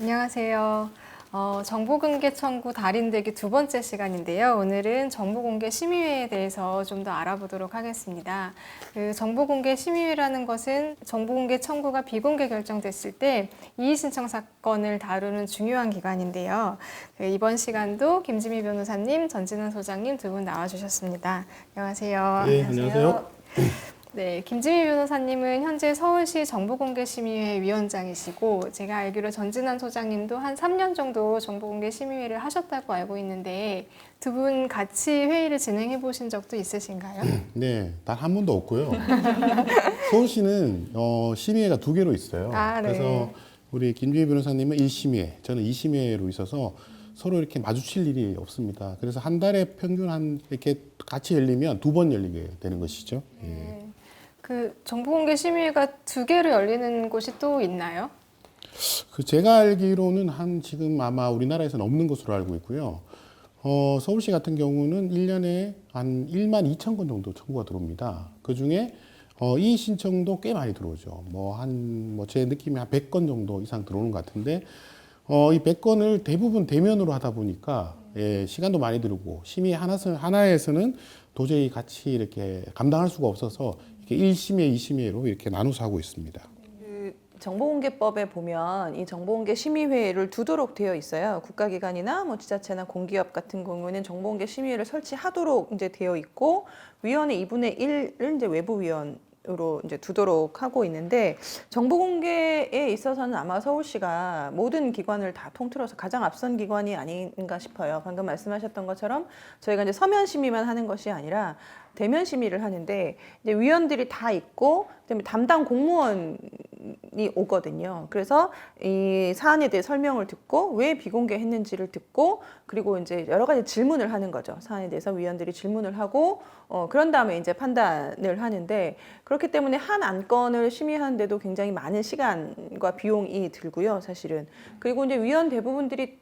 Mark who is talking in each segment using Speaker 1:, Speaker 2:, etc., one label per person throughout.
Speaker 1: 안녕하세요. 어, 정보공개 청구 달인되기 두 번째 시간인데요. 오늘은 정보공개 심의회에 대해서 좀 더 알아보도록 하겠습니다. 그 정보공개 심의회라는 것은 정보공개 청구가 비공개 결정됐을 때 이의신청 사건을 다루는 중요한 기관인데요. 그 이번 시간도 김지미 변호사님, 전진환 소장님 두 분 나와주셨습니다. 안녕하세요.
Speaker 2: 네, 안녕하세요.
Speaker 1: 네, 김지미 변호사님은 현재 서울시 정보공개심의회 위원장이시고 제가 알기로 전진환 소장님도 한 3년 정도 정보공개심의회를 하셨다고 알고 있는데 두 분 같이 회의를 진행해 보신 적도 있으신가요?
Speaker 2: 네, 단 한 번도 없고요. 서울시는 어, 심의회가 두 개로 있어요.
Speaker 1: 아, 네.
Speaker 2: 그래서 우리 김주희 변호사님은 1심의회, 저는 2심의회로 있어서 서로 이렇게 마주칠 일이 없습니다. 그래서 한 달에 평균 한 이렇게 같이 열리면 두 번 열리게 되는 것이죠. 예.
Speaker 1: 네. 그 정보 공개 심의회가 두 개로 열리는 곳이 또 있나요?
Speaker 2: 그 제가 알기로는 한 지금 아마 우리나라에서는 없는 것으로 알고 있고요. 어, 서울시 같은 경우는 1년에 한 1만 2천 건 정도 청구가 들어옵니다. 그 중에 어, 이 신청도 꽤 많이 들어오죠. 뭐 한, 뭐 제 느낌이 한 100건 정도 이상 들어오는 것 같은데, 어, 이 100건을 대부분 대면으로 하다 보니까, 예, 시간도 많이 들고, 심의 하나, 하나에서는 도저히 같이 이렇게 감당할 수가 없어서, 이렇게 1심회, 2심회로 이렇게 나눠서 하고 있습니다.
Speaker 3: 그 정보공개법에 보면 이 정보공개 심의회를 두도록 되어 있어요. 국가기관이나 뭐 지자체나 공기업 같은 경우에는 정보공개 심의회를 설치하도록 이제 되어 있고 위원회 2분의 1을 이제 외부위원 으로 이제 두도록 하고 있는데 정보 공개에 있어서는 아마 서울시가 모든 기관을 다 통틀어서 가장 앞선 기관이 아닌가 싶어요. 방금 말씀하셨던 것처럼 저희가 이제 서면 심의만 하는 것이 아니라 대면 심의를 하는데 이제 위원들이 다 있고 그다음에 담당 공무원이 오거든요. 그래서 이 사안에 대해 설명을 듣고 왜 비공개했는지를 듣고 그리고 이제 여러 가지 질문을 하는 거죠. 사안에 대해서 위원들이 질문을 하고 어 그런 다음에 이제 판단을 하는데 그렇기 때문에 한 안건을 심의하는데도 굉장히 많은 시간과 비용이 들고요, 사실은. 그리고 이제 위원 대부분들이 에,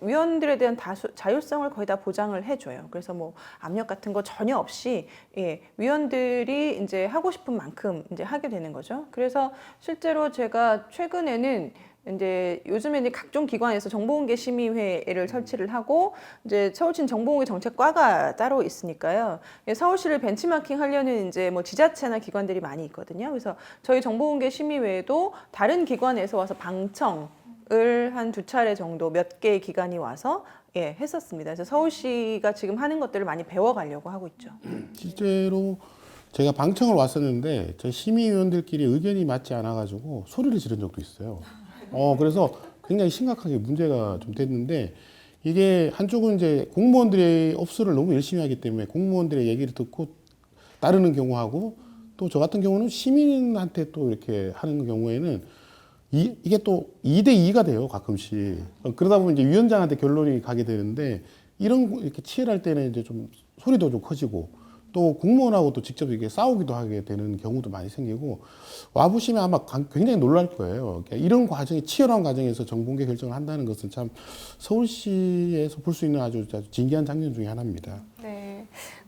Speaker 3: 위원들에 대한 다수, 자율성을 거의 다 보장을 해줘요. 그래서 뭐 압력 같은 거 전혀 없이 예, 위원들이 이제 하고 싶은 만큼 이제 하게 되는 거죠. 그래서 실제로 제가 최근에는 이제 요즘에는 각종 기관에서 정보공개 심의회를 설치를 하고 이제 서울시 정보공개 정책과가 따로 있으니까요. 예, 서울시를 벤치마킹 하려는 이제 뭐 지자체나 기관들이 많이 있거든요. 그래서 저희 정보공개 심의회도 다른 기관에서 와서 방청 을 한 두 차례 정도 몇 개의 기관이 와서 예, 했었습니다. 그래서 서울시가 지금 하는 것들을 많이 배워가려고 하고 있죠.
Speaker 2: 실제로 제가 방청을 왔었는데 저 심의위원들끼리 의견이 맞지 않아가지고 소리를 지른 적도 있어요. 어 그래서 굉장히 심각하게 문제가 좀 됐는데 이게 한쪽은 이제 공무원들의 업수를 너무 열심히 하기 때문에 공무원들의 얘기를 듣고 따르는 경우하고 또 저 같은 경우는 시민한테 또 이렇게 하는 경우에는 이, 이게 또 2대 2가 돼요, 가끔씩. 어, 그러다 보면 이제 위원장한테 결론이 가게 되는데, 이런, 거 이렇게 치열할 때는 이제 좀 소리도 좀 커지고, 또 공무원하고 또 직접 이게 싸우기도 하게 되는 경우도 많이 생기고, 와보시면 아마 관- 굉장히 놀랄 거예요. 그러니까 이런 과정이, 치열한 과정에서 정공개 결정을 한다는 것은 참 서울시에서 볼 수 있는 아주 진기한 장면 중에 하나입니다.
Speaker 1: 네.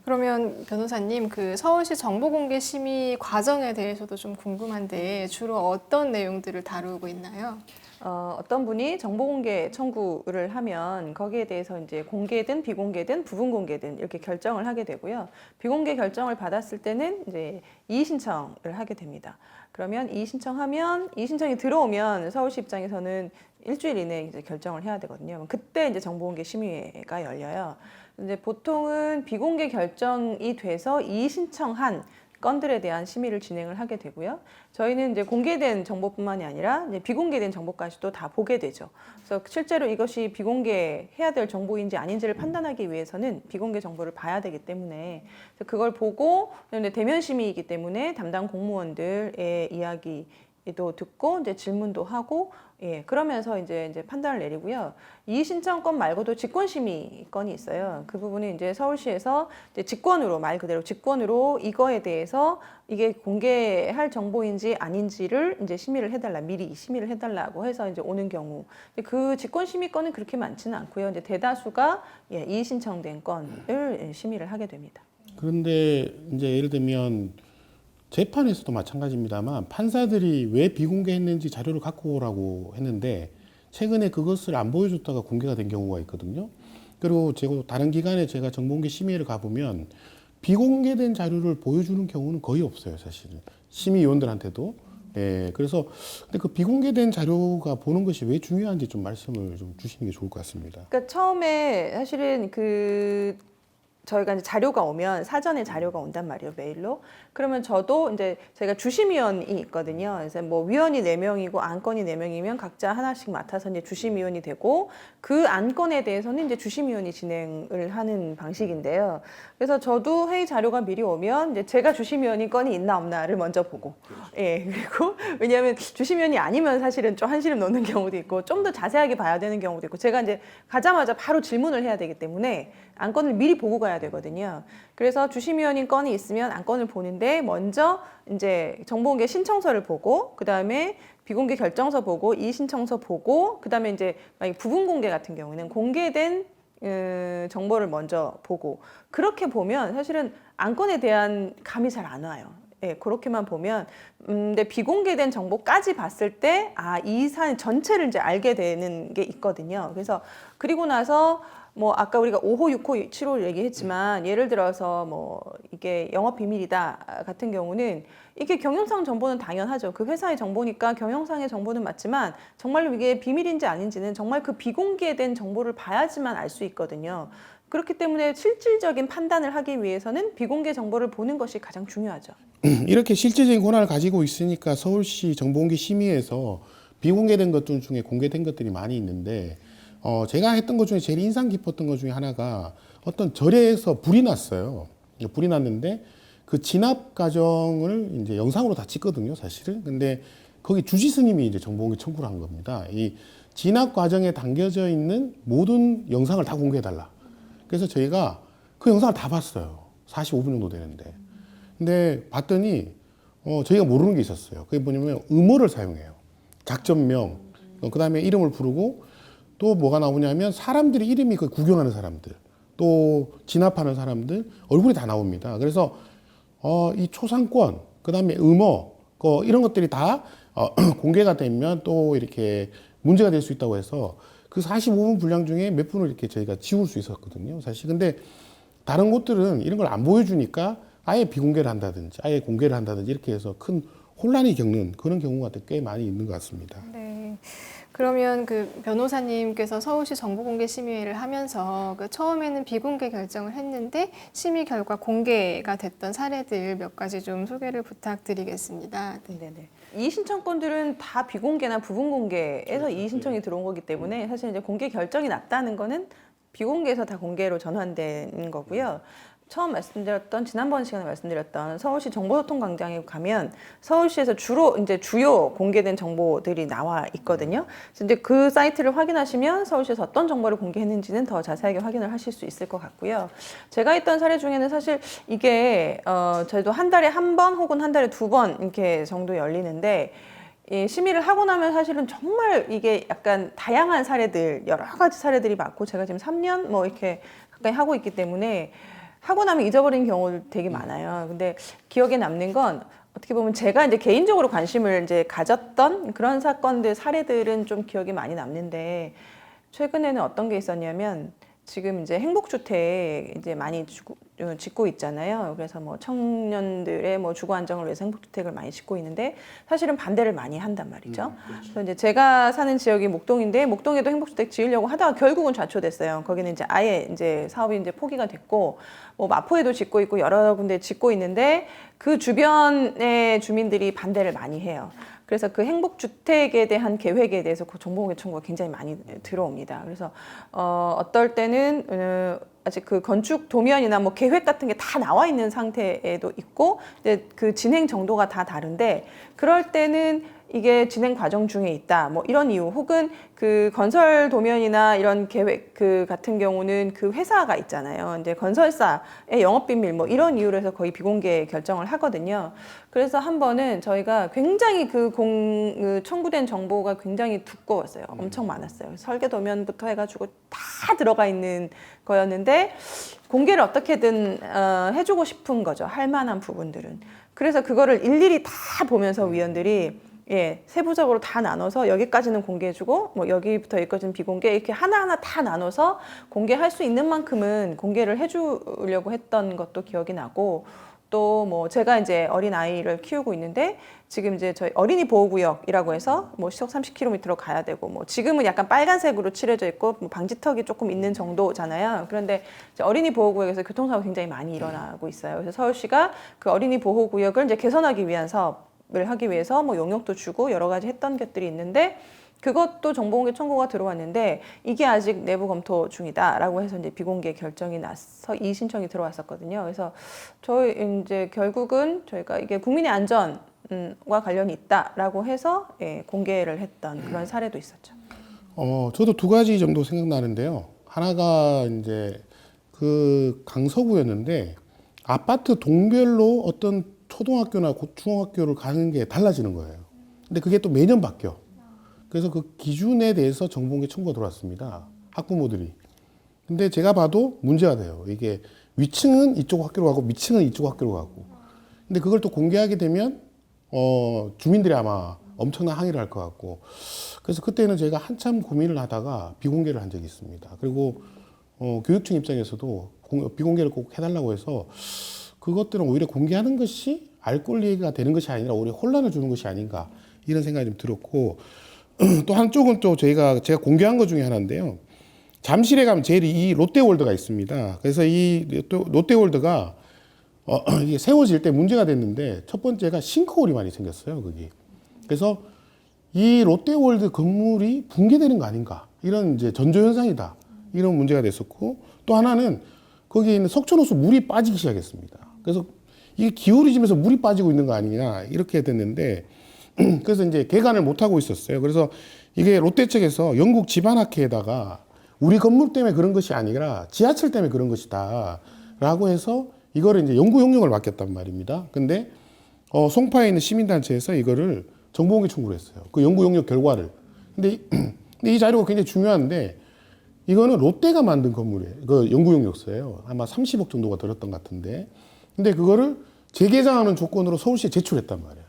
Speaker 1: 그러면 변호사님 그 서울시 정보공개 심의 과정에 대해서도 좀 궁금한데 주로 어떤 내용들을 다루고 있나요?
Speaker 3: 어, 어떤 분이 정보공개 청구를 하면 거기에 대해서 이제 공개든 비공개든 부분 공개든 이렇게 결정을 하게 되고요. 비공개 결정을 받았을 때는 이제 이의 신청을 하게 됩니다. 그러면 이의 신청하면 이의 신청이 들어오면 서울시 입장에서는 일주일 이내에 이제 결정을 해야 되거든요. 그때 이제 정보공개 심의회가 열려요. 이제 보통은 비공개 결정이 돼서 이의 신청한 건들에 대한 심의를 진행을 하게 되고요. 저희는 이제 공개된 정보뿐만이 아니라 비공개된 정보까지도 다 보게 되죠. 그래서 실제로 이것이 비공개해야 될 정보인지 아닌지를 판단하기 위해서는 비공개 정보를 봐야 되기 때문에 그걸 보고 대면 심의이기 때문에 담당 공무원들의 이야기도 듣고 이제 질문도 하고 예 그러면서 이제 이제 판단을 내리고요. 이의 신청권 말고도 직권 심의권이 있어요. 그 부분은 이제 서울시에서 이제 직권으로 말 그대로 직권으로 이거에 대해서 이게 공개할 정보인지 아닌지를 이제 심의를 해달라 미리 심의를 해달라고 해서 이제 오는 경우 그 직권 심의권은 그렇게 많지는 않고요. 이제 대다수가 예, 이의 신청된 건을 예, 심의를 하게 됩니다.
Speaker 2: 그런데 이제 예를 들면 재판에서도 마찬가지입니다만 판사들이 왜 비공개했는지 자료를 갖고 오라고 했는데 최근에 그것을 안 보여줬다가 공개가 된 경우가 있거든요. 그리고 제가 다른 기관에 제가 정보공개 심의를 가보면 비공개된 자료를 보여주는 경우는 거의 없어요, 사실은. 심의위원들한테도. 예, 그래서 근데 그 비공개된 자료가 보는 것이 왜 중요한지 좀 말씀을 좀 주시는 게 좋을 것 같습니다.
Speaker 3: 그러니까 처음에 사실은 그 저희가 이제 자료가 오면 사전에 자료가 온단 말이에요 메일로 그러면 저도 이제 저희가 주심위원이 있거든요. 그래서 뭐 위원이 네명이고 안건이 네명이면 각자 하나씩 맡아서 이제 주심위원이 되고 그 안건에 대해서는 이제 주심위원이 진행을 하는 방식인데요. 그래서 저도 회의 자료가 미리 오면 이제 제가 주심위원인 건이 있나 없나를 먼저 보고. 예 그리고 왜냐하면 주심위원이 아니면 사실은 좀 한시름 놓는 경우도 있고 좀 더 자세하게 봐야 되는 경우도 있고 제가 이제 가자마자 바로 질문을 해야 되기 때문에 안건을 미리 보고 가야 되거든요. 그래서 주심위원인 건이 있으면 안건을 보는 데 먼저 이제 정보공개 신청서를 보고 그 다음에 비공개 결정서 보고 이의 신청서 보고 그 다음에 이제 만약 부분 공개 같은 경우는 공개된 음, 정보를 먼저 보고 그렇게 보면 사실은 안건에 대한 감이 잘 안 와요. 예, 그렇게만 보면 음, 근데 비공개된 정보까지 봤을 때 아, 이 사안 전체를 이제 알게 되는 게 있거든요. 그래서 그리고 나서 뭐 아까 우리가 5호, 6호, 7호 얘기했지만 예를 들어서 뭐 이게 영업 비밀이다 같은 경우는 이게 경영상 정보는 당연하죠. 그 회사의 정보니까 경영상의 정보는 맞지만 정말로 이게 비밀인지 아닌지는 정말 그 비공개된 정보를 봐야지만 알 수 있거든요. 그렇기 때문에 실질적인 판단을 하기 위해서는 비공개 정보를 보는 것이 가장 중요하죠.
Speaker 2: 이렇게 실질적인 권한을 가지고 있으니까 서울시 정보공개 심의에서 비공개된 것들 중에 공개된 것들이 많이 있는데 어, 제가 했던 것 중에 제일 인상 깊었던 것 중에 하나가 어떤 절에서 불이 났어요. 불이 났는데 그 진압 과정을 이제 영상으로 다 찍거든요, 사실은. 근데 거기 주지 스님이 이제 정보공개 청구를 한 겁니다. 이 진압 과정에 담겨져 있는 모든 영상을 다 공개해달라. 그래서 저희가 그 영상을 다 봤어요. 45분 정도 되는데. 근데 봤더니 어, 저희가 모르는 게 있었어요. 그게 뭐냐면 음어를 사용해요. 작전명, 그 다음에 이름을 부르고 또 뭐가 나오냐면 사람들이 이름이 그 구경하는 사람들, 또 진압하는 사람들 얼굴이 다 나옵니다. 그래서 어, 이 초상권, 그 다음에 음어, 그 이런 것들이 다 어, 공개가 되면 또 이렇게 문제가 될 수 있다고 해서 그 45분 분량 중에 몇 분을 이렇게 저희가 지울 수 있었거든요. 사실 근데 다른 곳들은 이런 걸 안 보여주니까 아예 비공개를 한다든지 아예 공개를 한다든지 이렇게 해서 큰 혼란이 겪는 그런 경우가 꽤 많이 있는 것 같습니다.
Speaker 1: 네. 그러면 그 변호사님께서 서울시 정보공개 심의회를 하면서 그 처음에는 비공개 결정을 했는데 심의 결과 공개가 됐던 사례들 몇 가지 좀 소개를 부탁드리겠습니다. 네.
Speaker 3: 네네. 이의 신청권들은 다 비공개나 부분 공개에서 이의 신청이 들어온 거기 때문에 사실 이제 공개 결정이 났다는 거는 비공개에서 다 공개로 전환된 거고요. 처음 말씀드렸던 지난번 시간에 말씀드렸던 서울시 정보소통 광장에 가면 서울시에서 주로 이제 주요 공개된 정보들이 나와 있거든요. 그래서 이제 그 사이트를 확인하시면 서울시에서 어떤 정보를 공개했는지는 더 자세하게 확인을 하실 수 있을 것 같고요. 제가 있던 사례 중에는 사실 이게 어 저희도 한 달에 한 번 혹은 한 달에 두 번 이렇게 정도 열리는데 이 심의를 하고 나면 사실은 정말 이게 약간 다양한 사례들 여러 가지 사례들이 많고 제가 지금 3년 뭐 이렇게 가까이 하고 있기 때문에 하고 나면 잊어버린 경우들 되게 많아요. 근데 기억에 남는 건 어떻게 보면 제가 이제 개인적으로 관심을 이제 가졌던 그런 사건들 사례들은 좀 기억이 많이 남는데 최근에는 어떤 게 있었냐면 지금 이제 행복주택 이제 많이 주고, 어, 짓고 있잖아요. 그래서 뭐 청년들의 뭐 주거 안정을 위해서 행복주택을 많이 짓고 있는데 사실은 반대를 많이 한단 말이죠. 그래서 이제 제가 사는 지역이 목동인데 목동에도 행복주택 지으려고 하다가 결국은 좌초됐어요. 거기는 이제 아예 이제 사업이 이제 포기가 됐고 뭐 마포에도 짓고 있고 여러 군데 짓고 있는데 그 주변의 주민들이 반대를 많이 해요. 그래서 그 행복주택에 대한 계획에 대해서 그 정보공개 청구가 굉장히 많이 들어옵니다. 그래서 어, 어떨 때는 어, 아직 그 건축 도면이나 뭐 계획 같은 게 다 나와 있는 상태에도 있고 이제 그 진행 정도가 다 다른데 그럴 때는 이게 진행 과정 중에 있다. 뭐 이런 이유 혹은 그 건설 도면이나 이런 계획 그 같은 경우는 그 회사가 있잖아요. 이제 건설사의 영업 비밀 뭐 이런 이유로 해서 거의 비공개 결정을 하거든요. 그래서 한 번은 저희가 굉장히 그 공, 그 청구된 정보가 굉장히 두꺼웠어요. 엄청 많았어요. 설계 도면부터 해가지고 다 들어가 있는 거였는데 공개를 어떻게든 어, 해주고 싶은 거죠. 할 만한 부분들은. 그래서 그거를 일일이 다 보면서 위원들이 예, 세부적으로 다 나눠서 여기까지는 공개해주고 뭐 여기부터 여기까지는 비공개 이렇게 하나하나 다 나눠서 공개할 수 있는 만큼은 공개를 해주려고 했던 것도 기억이 나고 또 뭐 제가 이제 어린 아이를 키우고 있는데 지금 이제 저희 어린이 보호구역이라고 해서 뭐 시속 30km로 가야 되고 뭐 지금은 약간 빨간색으로 칠해져 있고 뭐 방지턱이 조금 있는 정도잖아요. 그런데 어린이 보호구역에서 교통사고 굉장히 많이 일어나고 있어요. 그래서 서울시가 그 어린이 보호구역을 이제 개선하기 위한 사업 을 하기 위해서 뭐 용역도 주고 여러 가지 했던 것들이 있는데 그것도 정보공개 청구가 들어왔는데 이게 아직 내부 검토 중이다라고 해서 이제 비공개 결정이 나서 이 신청이 들어왔었거든요. 그래서 저희 이제 결국은 저희가 이게 국민의 안전과 관련이 있다라고 해서 예, 공개를 했던 그런 사례도 있었죠.
Speaker 2: 어, 저도 두 가지 정도 생각나는데요. 하나가 이제 그 강서구였는데 아파트 동별로 어떤 초등학교나 고- 중학교를 가는 게 달라지는 거예요. 근데 그게 또 매년 바뀌어. 그래서 그 기준에 대해서 정보공개 청구가 들어왔습니다. 학부모들이. 근데 제가 봐도 문제가 돼요. 이게 위층은 이쪽 학교로 가고 미층은 이쪽 학교로 가고. 근데 그걸 또 공개하게 되면 어, 주민들이 아마 엄청난 항의를 할 것 같고. 그래서 그때는 저희가 한참 고민을 하다가 비공개를 한 적이 있습니다. 그리고 어, 교육청 입장에서도 공- 비공개를 꼭 해달라고 해서 그것들은 오히려 공개하는 것이 알 권리가 되는 것이 아니라 오히려 혼란을 주는 것이 아닌가 이런 생각이 좀 들었고 또 한쪽은 또 저희가 제가 공개한 것 중에 하나인데요. 잠실에 가면 제일 이 롯데월드가 있습니다. 그래서 이또 롯데월드가 어, 이게 세워질 때 문제가 됐는데 첫 번째가 싱크홀이 많이 생겼어요. 거기. 그래서 이 롯데월드 건물이 붕괴되는 거 아닌가 이런 이제 전조 현상이다 이런 문제가 됐었고 또 하나는 거기에 있는 석촌호수 물이 빠지기 시작했습니다. 그래서 이게 기울어지면서 물이 빠지고 있는 거 아니냐 이렇게 됐는데 그래서 이제 개관을 못 하고 있었어요. 그래서 이게 롯데 측에서 영국 지방학회에다가 우리 건물 때문에 그런 것이 아니라 지하철 때문에 그런 것이다라고 해서 이거를 이제 연구 용역을 맡겼단 말입니다. 근데 어, 송파에 있는 시민단체에서 이거를 정보공개 청구를 했어요. 그 연구 용역 결과를. 근데 이, 근데 이 자료가 굉장히 중요한데 이거는 롯데가 만든 건물이에요. 그 연구 용역서예요. 아마 30억 정도가 들었던 것 같은데. 근데 그거를 재개장하는 조건으로 서울시에 제출했단 말이에요.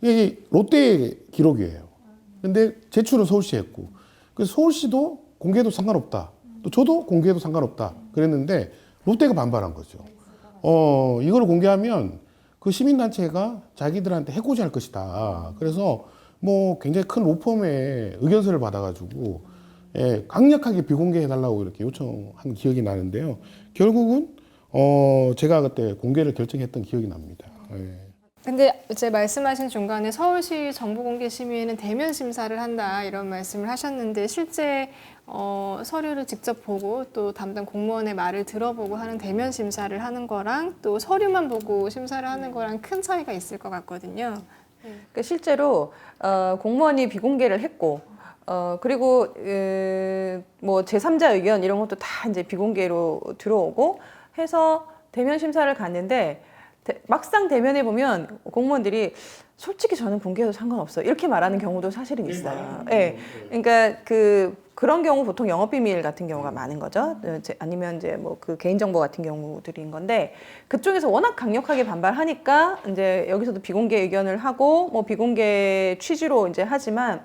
Speaker 2: 이게 롯데의 기록이에요. 근데 제출은 서울시 했고. 그래서 서울시도 공개도 상관없다. 또 저도 공개도 상관없다. 그랬는데 롯데가 반발한 거죠. 어, 이걸 공개하면 그 시민단체가 자기들한테 해코지 할 것이다. 그래서 뭐 굉장히 큰 로펌의 의견서를 받아가지고 예, 강력하게 비공개해달라고 이렇게 요청한 기억이 나는데요. 결국은 어, 제가 그때 공개를 결정했던 기억이 납니다. 예.
Speaker 1: 근데 이제 말씀하신 중간에 서울시 정보공개 심의에는 대면 심사를 한다 이런 말씀을 하셨는데 실제 어, 서류를 직접 보고 또 담당 공무원의 말을 들어보고 하는 대면 심사를 하는 거랑 또 서류만 보고 심사를 하는 거랑 큰 차이가 있을 것 같거든요.
Speaker 3: 그러니까 실제로 어, 공무원이 비공개를 했고 어, 그리고 에, 뭐 제3자 의견 이런 것도 다 이제 비공개로 들어오고 해서 대면 심사를 갔는데 대- 막상 대면해 보면 공무원들이 솔직히 저는 공개해도 상관없어 이렇게 말하는 경우도 사실은 있어요. 예. 그러니까 그 그런 경우 보통 영업 비밀 같은 경우가 많은 거죠. 어, 제- 아니면 이제 뭐 그 개인 정보 같은 경우들인 건데 그쪽에서 워낙 강력하게 반발하니까 이제 여기서도 비공개 의견을 하고 뭐 비공개 취지로 이제 하지만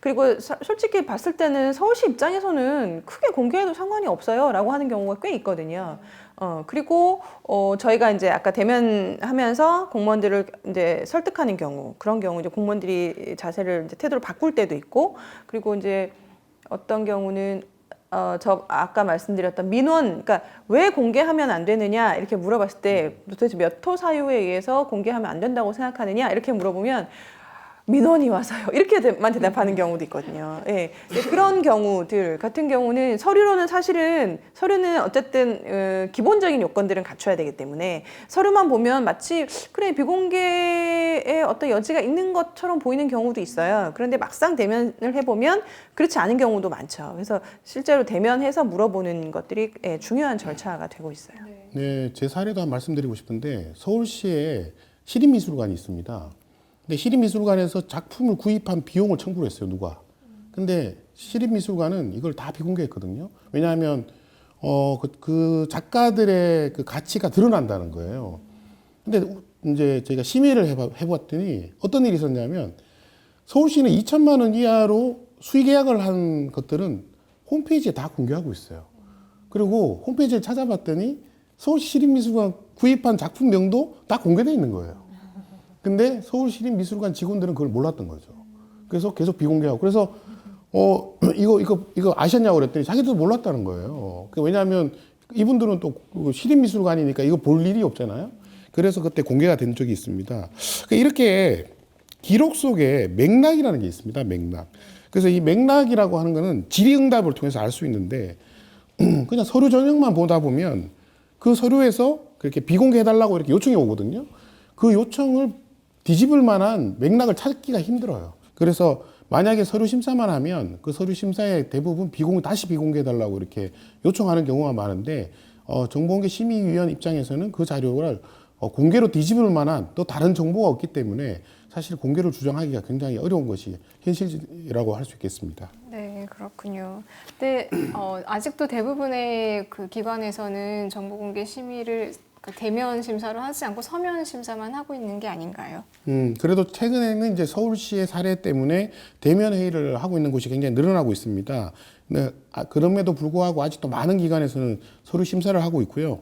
Speaker 3: 그리고 사- 솔직히 봤을 때는 서울시 입장에서는 크게 공개해도 상관이 없어요라고 하는 경우가 꽤 있거든요. 어 그리고 어 저희가 이제 아까 대면하면서 공무원들을 이제 설득하는 경우 그런 경우 이제 공무원들이 자세를 이제 태도를 바꿀 때도 있고 그리고 이제 어떤 경우는 어, 저 아까 말씀드렸던 민원, 그러니까 왜 공개하면 안 되느냐 이렇게 물어봤을 때 도대체 몇 호 사유에 의해서 공개하면 안 된다고 생각하느냐 이렇게 물어보면 민원이 와서요 이렇게만 대답하는 경우도 있거든요. 예, 근데 그런 경우들 같은 경우는 서류로는 사실은 서류는 어쨌든 어, 기본적인 요건들은 갖춰야 되기 때문에 서류만 보면 마치 그래 비공개의 어떤 여지가 있는 것처럼 보이는 경우도 있어요. 그런데 막상 대면을 해보면 그렇지 않은 경우도 많죠. 그래서 실제로 대면해서 물어보는 것들이 예, 중요한 절차가 되고 있어요.
Speaker 2: 네, 제 사례도 한 말씀드리고 싶은데 서울시에 시립미술관이 있습니다. 근데 시립미술관에서 작품을 구입한 비용을 청구를 했어요, 누가. 근데 시립미술관은 이걸 다 비공개했거든요. 왜냐하면 어, 그, 그 작가들의 그 가치가 드러난다는 거예요. 근데 이제 저희가 심의를 해봐, 해봤더니 어떤 일이 있었냐면 서울시는 2천만 원 이하로 수의 계약을 한 것들은 홈페이지에 다 공개하고 있어요. 그리고 홈페이지를 찾아봤더니 서울시 시립미술관 구입한 작품명도 다 공개되어 있는 거예요. 근데 서울시립미술관 직원들은 그걸 몰랐던 거죠. 그래서 계속 비공개하고 그래서 어 이거 이거 이거 아셨냐고 그랬더니 자기들도 몰랐다는 거예요. 그 왜냐하면 이분들은 또그 시립미술관이니까 이거 볼 일이 없잖아요. 그래서 그때 공개가 된 적이 있습니다. 그 이렇게 기록 속에 맥락이라는 게 있습니다. 맥락. 그래서 이 맥락이라고 하는 거는 질의응답을 통해서 알 수 있는데 그냥 서류 전형만 보다 보면 그 서류에서 그렇게 비공개해달라고 이렇게 요청이 오거든요. 그 요청을 뒤집을 만한 맥락을 찾기가 힘들어요. 그래서 만약에 서류 심사만 하면 그 서류 심사에 대부분 비공 다시 비공개해달라고 이렇게 요청하는 경우가 많은데 어, 정보공개 심의위원 입장에서는 그 자료를 어, 공개로 뒤집을 만한 또 다른 정보가 없기 때문에 사실 공개를 주장하기가 굉장히 어려운 것이 현실이라고 할 수 있겠습니다.
Speaker 1: 네, 그렇군요. 근데 어, 아직도 대부분의 그 기관에서는 정보공개 심의를 그 대면 심사로 하지 않고 서면 심사만 하고 있는 게 아닌가요?
Speaker 2: 음, 그래도 최근에는 이제 서울시의 사례 때문에 대면 회의를 하고 있는 곳이 굉장히 늘어나고 있습니다. 네, 아, 그럼에도 불구하고 아직도 많은 기관에서는 서류 심사를 하고 있고요.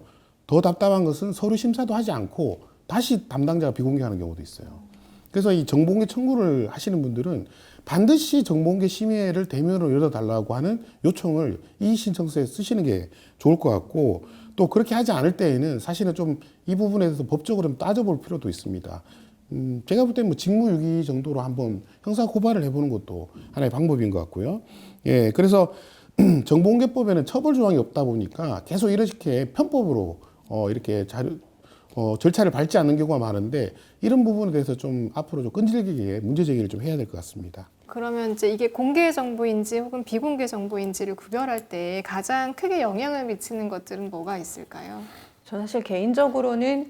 Speaker 2: 더 답답한 것은 서류 심사도 하지 않고 다시 담당자가 비공개하는 경우도 있어요. 그래서 이 정보공개 청구를 하시는 분들은 반드시 정보공개 심의회를 대면으로 열어달라고 하는 요청을 이 신청서에 쓰시는 게 좋을 것 같고 또 그렇게 하지 않을 때에는 사실은 좀 이 부분에 대해서 법적으로 좀 따져볼 필요도 있습니다. 음, 제가 볼 때는 뭐 직무유기 정도로 한번 형사 고발을 해보는 것도 하나의 방법인 것 같고요. 예, 그래서 정보공개법에는 처벌 조항이 없다 보니까 계속 이렇게 편법으로 어, 이렇게 자료, 어, 절차를 밟지 않는 경우가 많은데 이런 부분에 대해서 좀 앞으로 좀 끈질기게 문제 제기를 좀 해야 될 것 같습니다.
Speaker 1: 그러면 이제 이게 공개 정보인지 혹은 비공개 정보인지를 구별할 때 가장 크게 영향을 미치는 것들은 뭐가 있을까요?
Speaker 3: 저 사실 개인적으로는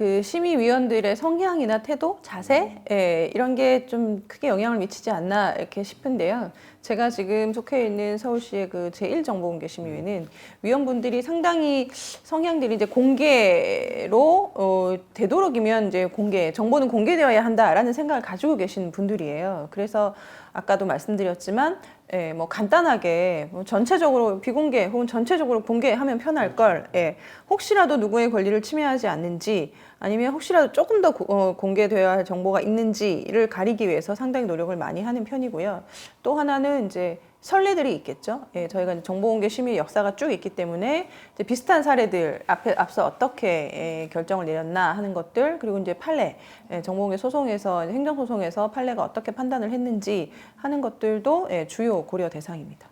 Speaker 3: 그 심의위원들의 성향이나 태도, 자세 예, 이런 게 좀 크게 영향을 미치지 않나 이렇게 싶은데요. 제가 지금 속해 있는 서울시의 그 제1정보공개 심의위는 위원분들이 상당히 성향들이 이제 공개로 어, 되도록이면 이제 공개 정보는 공개되어야 한다라는 생각을 가지고 계신 분들이에요. 그래서 아까도 말씀드렸지만 예, 뭐 간단하게 뭐 전체적으로 비공개 혹은 전체적으로 공개하면 편할 걸. 예, 혹시라도 누구의 권리를 침해하지 않는지 아니면 혹시라도 조금 더 고- 어, 공개되어야 할 정보가 있는지를 가리기 위해서 상당히 노력을 많이 하는 편이고요. 또 하나는 이제 선례들이 있겠죠. 예, 저희가 정보공개 심의 역사가 쭉 있기 때문에 이제 비슷한 사례들 앞에 앞서 어떻게 예, 결정을 내렸나 하는 것들 그리고 이제 판례 예, 정보공개 소송에서 이제 행정 소송에서 판례가 어떻게 판단을 했는지 하는 것들도 예, 주요 고려 대상입니다.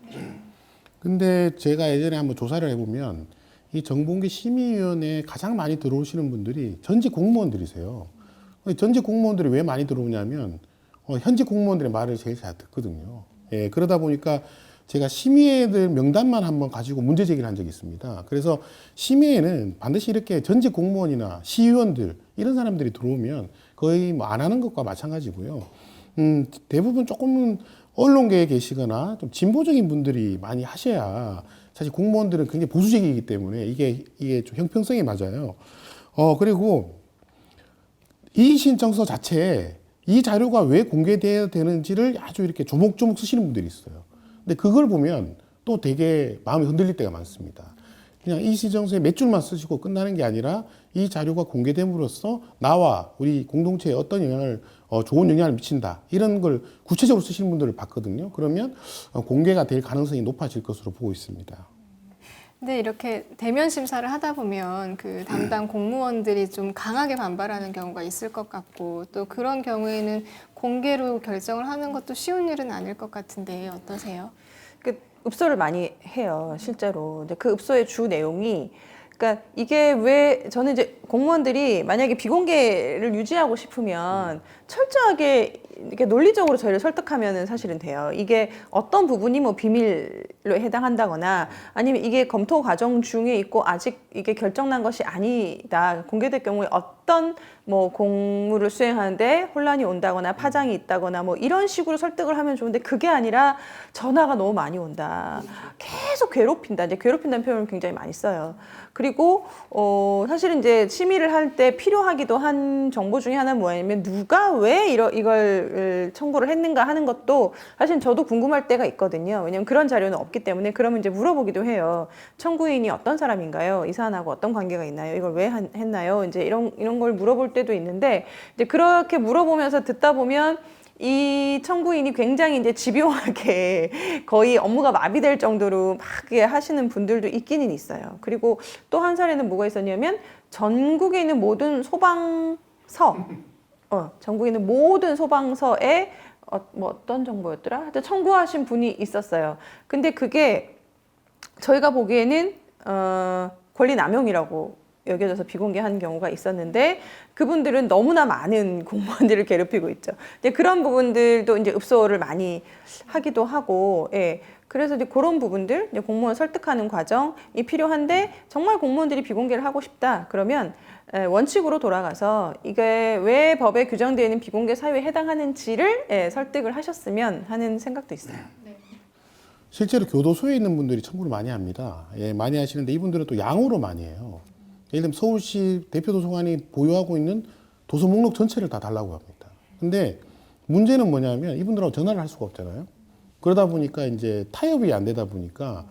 Speaker 2: 근데 제가 예전에 한번 조사를 해보면 이 정보공개 심의위원회에 가장 많이 들어오시는 분들이 전직 공무원들이세요. 전직 공무원들이 왜 많이 들어오냐면 어, 현직 공무원들의 말을 제일 잘 듣거든요. 예, 그러다 보니까 제가 심의회들 명단만 한번 가지고 문제 제기를 한 적이 있습니다. 그래서 심의회는 반드시 이렇게 전직 공무원이나 시의원들 이런 사람들이 들어오면 거의 뭐 안 하는 것과 마찬가지고요. 음, 대부분 조금은 언론계에 계시거나 좀 진보적인 분들이 많이 하셔야 사실 공무원들은 굉장히 보수적이기 때문에 이게 이게 좀 형평성이 맞아요. 어 그리고 이 신청서 자체에 이 자료가 왜 공개돼야 되는지를 아주 이렇게 조목조목 쓰시는 분들이 있어요. 근데 그걸 보면 또 되게 마음이 흔들릴 때가 많습니다. 그냥 이 신청서에 몇 줄만 쓰시고 끝나는 게 아니라 이 자료가 공개됨으로써 나와 우리 공동체에 어떤 영향을 어, 좋은 영향을 미친다 이런 걸 구체적으로 쓰시는 분들을 봤거든요. 그러면 어, 공개가 될 가능성이 높아질 것으로 보고 있습니다.
Speaker 1: 근데 이렇게 대면 심사를 하다 보면 그 담당 공무원들이 좀 강하게 반발하는 경우가 있을 것 같고 또 그런 경우에는 공개로 결정을 하는 것도 쉬운 일은 아닐 것 같은데 어떠세요?
Speaker 3: 그 읍소를 많이 해요, 실제로. 근데 그 읍소의 주 내용이 그러니까 이게 왜 저는 이제 공무원들이 만약에 비공개를 유지하고 싶으면 철저하게 이렇게 논리적으로 저희를 설득하면은 사실은 돼요. 이게 어떤 부분이 뭐 비밀로 해당한다거나 아니면 이게 검토 과정 중에 있고 아직 이게 결정난 것이 아니다. 공개될 경우에 어, 어떤 뭐 공무를 수행하는데 혼란이 온다거나 파장이 있다거나 뭐 이런 식으로 설득을 하면 좋은데 그게 아니라 전화가 너무 많이 온다. 계속 괴롭힌다. 이제 괴롭힌다는 표현을 굉장히 많이 써요. 그리고 어 사실은 이제 심의를 할 때 필요하기도 한 정보 중에 하나는 뭐냐면 누가 왜 이러, 이걸 청구를 했는가 하는 것도 사실 저도 궁금할 때가 있거든요. 왜냐면 그런 자료는 없기 때문에 그러면 이제 물어보기도 해요. 청구인이 어떤 사람인가요? 이 사안하고 어떤 관계가 있나요? 이걸 왜 한- 했나요? 이제 이런 이런 걸 물어볼 때도 있는데 이제 그렇게 물어보면서 듣다 보면 이 청구인이 굉장히 이제 집요하게 거의 업무가 마비될 정도로 막 하시는 분들도 있기는 있어요. 그리고 또 한 사례는 뭐가 있었냐면 전국에 있는 모든 소방서, 어, 전국에 있는 모든 소방서에 어, 뭐 어떤 정보였더라? 하여튼 청구하신 분이 있었어요. 근데 그게 저희가 보기에는 어, 권리 남용이라고 여겨져서 비공개한 경우가 있었는데 그분들은 너무나 많은 공무원들을 괴롭히고 있죠. 이제 그런 부분들도 이제 읍소를 많이 하기도 하고, 예. 그래서 이제 그런 부분들, 이제 공무원 설득하는 과정이 필요한데 정말 공무원들이 비공개를 하고 싶다. 그러면 에, 원칙으로 돌아가서 이게 왜 법에 규정되어 있는 비공개 사유에 해당하는지를 예, 설득을 하셨으면 하는 생각도 있어요.
Speaker 2: 실제로 교도소에 있는 분들이 청구를 많이 합니다. 예, 많이 하시는데 이분들은 또 양으로 많이 해요. 예를 들면 서울시 대표 도서관이 보유하고 있는 도서 목록 전체를 다 달라고 합니다. 근데 문제는 뭐냐면 이분들하고 전화를 할 수가 없잖아요. 그러다 보니까 이제 타협이 안 되다 보니까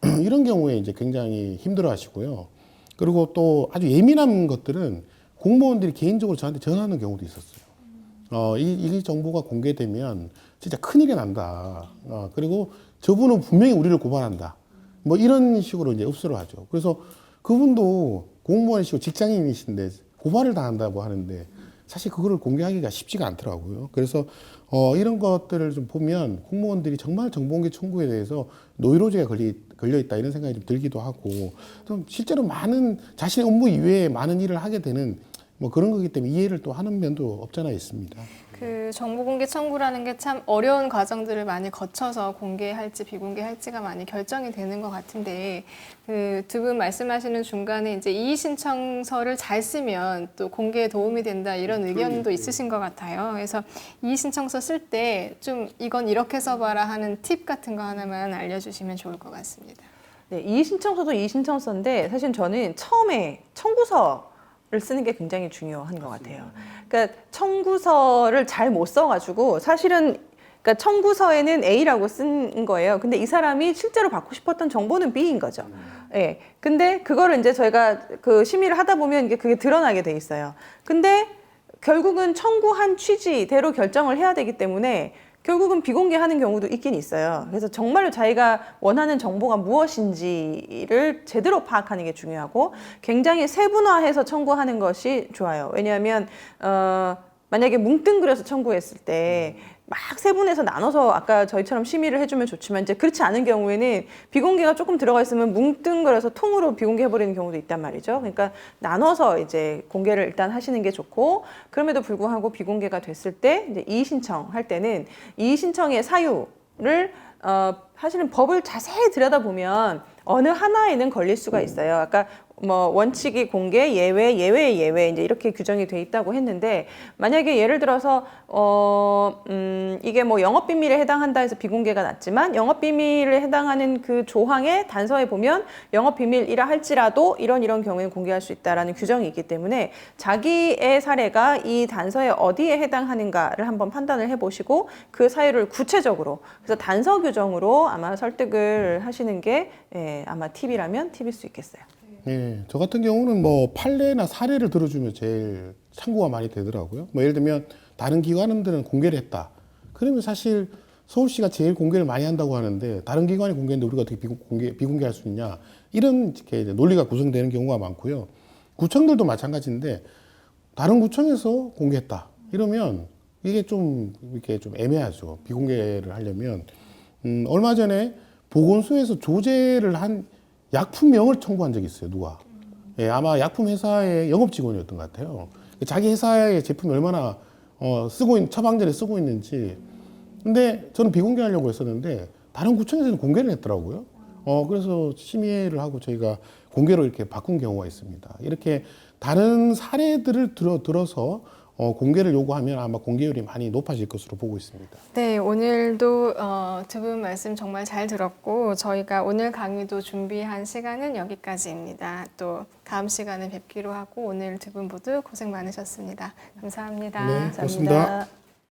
Speaker 2: 이런 경우에 이제 굉장히 힘들어 하시고요. 그리고 또 아주 예민한 것들은 공무원들이 개인적으로 저한테 전화하는 경우도 있었어요. 어, 이, 이 정보가 공개되면 진짜 큰일이 난다. 어, 그리고 저분은 분명히 우리를 고발한다. 뭐 이런 식으로 이제 읍소를 하죠. 그래서 그분도 공무원이시고 직장인이신데 고발을 당한다고 하는데 사실 그거를 공개하기가 쉽지가 않더라고요. 그래서 어, 이런 것들을 좀 보면 공무원들이 정말 정보공개 청구에 대해서 노이로제가 걸리, 걸려 있다 이런 생각이 좀 들기도 하고 좀 실제로 많은 자신의 업무 이외에 많은 일을 하게 되는 뭐 그런 거기 때문에 이해를 또 하는 면도 없잖아 있습니다.
Speaker 1: 그 정보 공개 청구라는 게 참 어려운 과정들을 많이 거쳐서 공개할지 비공개할지가 많이 결정이 되는 것 같은데 그 두 분 말씀하시는 중간에 이제 이의 신청서를 잘 쓰면 또 공개에 도움이 된다 이런 의견도 있으신 것 같아요. 그래서 이의 신청서 쓸 때 좀 이건 이렇게 써봐라 하는 팁 같은 거 하나만 알려주시면 좋을 것 같습니다.
Speaker 3: 네, 이의 신청서도 이의 신청서인데 사실 저는 처음에 청구서 를 쓰는 게 굉장히 중요한 것 같아요. 그러니까 청구서를 잘 못 써가지고 사실은 그러니까 청구서에는 A라고 쓴 거예요. 근데 이 사람이 실제로 받고 싶었던 정보는 B인 거죠. 예. 근데 그거를 이제 저희가 그 심의를 하다 보면 이게 그게 드러나게 돼 있어요. 근데 결국은 청구한 취지대로 결정을 해야 되기 때문에 결국은 비공개하는 경우도 있긴 있어요. 그래서 정말로 자기가 원하는 정보가 무엇인지를 제대로 파악하는 게 중요하고 굉장히 세분화해서 청구하는 것이 좋아요. 왜냐하면 어, 만약에 뭉뚱그려서 청구했을 때 막 세분해서 나눠서 아까 저희처럼 심의를 해주면 좋지만 이제 그렇지 않은 경우에는 비공개가 조금 들어가 있으면 뭉뚱그려서 통으로 비공개해버리는 경우도 있단 말이죠. 그러니까 나눠서 이제 공개를 일단 하시는 게 좋고 그럼에도 불구하고 비공개가 됐을 때 이제 이의 신청 할 때는 이의 신청의 사유를 어, 사실은 법을 자세히 들여다보면 어느 하나에는 걸릴 수가 있어요. 아까 뭐 원칙이 공개, 예외, 예외, 예외 이제 이렇게 규정이 돼 있다고 했는데 만약에 예를 들어서 어, 음, 이게 뭐 영업 비밀에 해당한다 해서 비공개가 났지만 영업 비밀에 해당하는 그 조항의 단서에 보면 영업 비밀이라 할지라도 이런 이런 경우에 공개할 수 있다라는 규정이 있기 때문에 자기의 사례가 이 단서에 어디에 해당하는가를 한번 판단을 해보시고 그 사유를 구체적으로 그래서 단서 규정으로 아마 설득을 하시는 게 예, 아마 팁이라면 팁일 수 있겠어요.
Speaker 2: 예, 저 같은 경우는 뭐 판례나 사례를 들어주면 제일 참고가 많이 되더라고요. 뭐 예를 들면 다른 기관들은 공개를 했다. 그러면 사실 서울시가 제일 공개를 많이 한다고 하는데 다른 기관이 공개했는데 우리가 어떻게 비공개, 비공개할 수 있냐 이런 논리가 구성되는 경우가 많고요. 구청들도 마찬가지인데 다른 구청에서 공개했다 이러면 이게 좀 이렇게 좀 애매하죠. 비공개를 하려면 음, 얼마 전에 보건소에서 조제를 한 약품명을 청구한 적이 있어요. 누가? 예, 아마 약품 회사의 영업 직원이었던 것 같아요. 자기 회사의 제품이 얼마나 어, 쓰고 있, 처방전에 쓰고 있는지. 근데 저는 비공개하려고 했었는데 다른 구청에서는 공개를 했더라고요. 어, 그래서 심의를 하고 저희가 공개로 이렇게 바꾼 경우가 있습니다. 이렇게 다른 사례들을 들어 들어서 어, 공개를 요구하면 아마 공개율이 많이 높아질 것으로 보고 있습니다.
Speaker 1: 네, 오늘도 어, 두분 말씀 정말 잘 들었고 저희가 오늘 강의도 준비한 시간은 여기까지입니다. 또 다음 시간에 뵙기로 하고 오늘 두 분 모두 고생 많으셨습니다. 감사합니다.
Speaker 2: 네.
Speaker 3: 감사합니다.
Speaker 2: 고맙습니다.